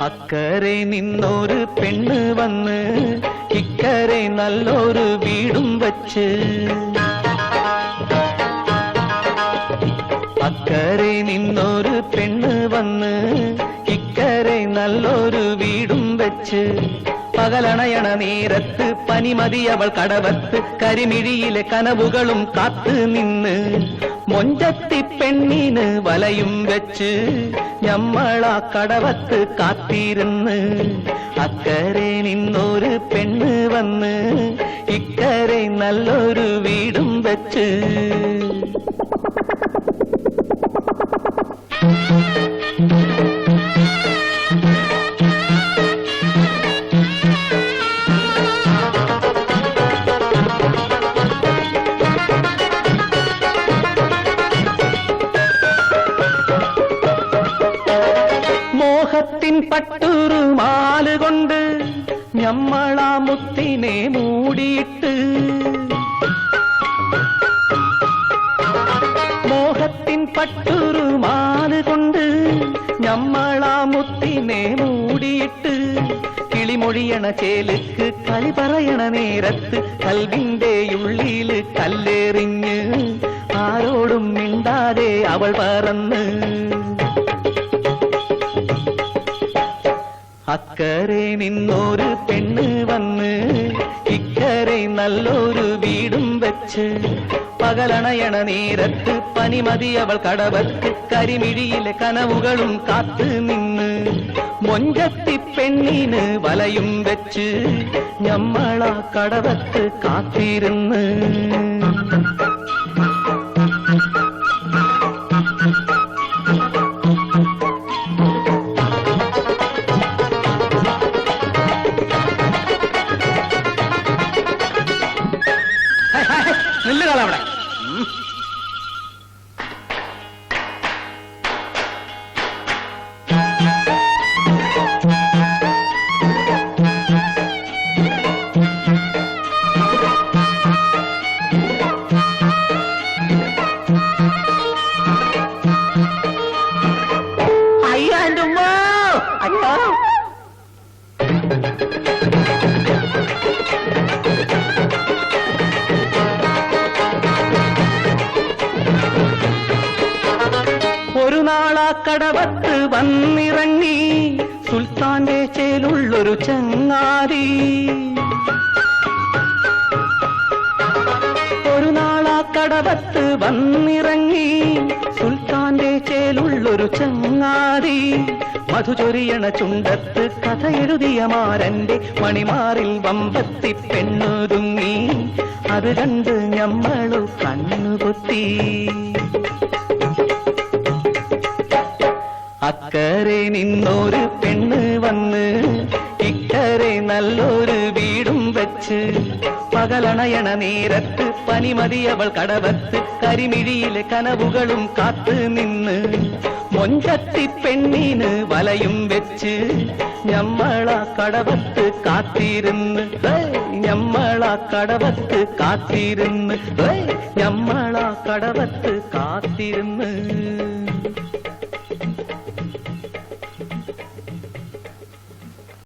അക്കരെ നിന്നൊരു പെണ്ണ് വന്ന് ഇക്കരെ നല്ലൊരു വീടും വച്ച് നിന്നൊരു പെണ്ണ് വന്ന് ഇക്കരെ നല്ലൊരു വീടും വെച്ച് പകലണയണ നേരത്ത് പനിമതി അവൾ കടവത്ത് കരിമിഴിയിലെ കനവുകളും കാത്ത് നിന്ന് മൊഞ്ചത്തി പെണ്ണിന് വലയും വെച്ച് ഞമ്മളാ കടവത്ത് കാത്തിരുന്ന് അക്കരെ നിന്നൊരു പെണ്ണ് വന്ന് ഇക്കരെ നല്ലൊരു വീടും വെച്ച് മോഹത്തിൻ കൊണ്ട് ഞമ്മളാ മുത്തിനെ മൂടിയിട്ട് മോഹത്തിൻ പട്ടുറുമാൽ മാലുകൊണ്ട് ഞമ്മളാ മുത്തിനെ മൂടിയിട്ട് കിളിമൊഴിയണ ചേലുക്ക് കളി പറയണ നേരത്ത് കൽവിന്റെ ഉള്ളിൽ കല്ലേറിഞ്ഞ് ആരോടും മിണ്ടാതെ അവൾ പറന്ന് അക്കരെ നിന്നൊരു പെണ്ണ് വന്ന് ഇക്കരെ നല്ലൊരു വീടും വെച്ച് പകലണയണ നേരത്ത് പനിമതി അവൾ കടവത്ത് കരിമിഴിയിലെ കനവുകളും കാത്തു നിന്ന് മൊഞ്ചത്തി പെണ്ണിന് വലയും വെച്ച് ഞമ്മളാ കടവത്ത് കാത്തിരുന്ന്. നില്ലുകളവിടെ അയ്യോ കടവത്ത് വന്നിറങ്ങി സുൽത്താന്റെ ചേലുള്ളൊരു ചങ്ങാരി ഒരു നാളാ കടവത്ത് വന്നിറങ്ങി സുൽത്താന്റെ ചേലുള്ളൊരു ചങ്ങാരി മധുചൊരിയണ ചുണ്ടത്ത് കഥ എഴുതിയ മാരന്റെ മണിമാറിൽ വമ്പത്തി പെണ്ണുതുങ്ങി. അത് കണ്ട് ഞമ്മളു കണ്ണുപൊത്തി. അക്കരെ നിന്നൊരു പെണ്ണ് വന്ന് ഇക്കരെ നല്ലൊരു വീടും വെച്ച് പകലണയണ നേരത്ത് പനിമതി അവൾ കടവത്ത് കരിമിഴിയിലെ കനവുകളും കാത്ത് നിന്ന് മൊഞ്ചത്തി പെണ്ണിന് വലയും വെച്ച് ഞമ്മളാ കടവത്ത് കാത്തിരുന്ന് ഹേയ്, ഞമ്മളാ കടവത്ത് കാത്തിരുന്ന് ഹേയ്, ഞമ്മളാ കടവത്ത് കാത്തിരുന്ന്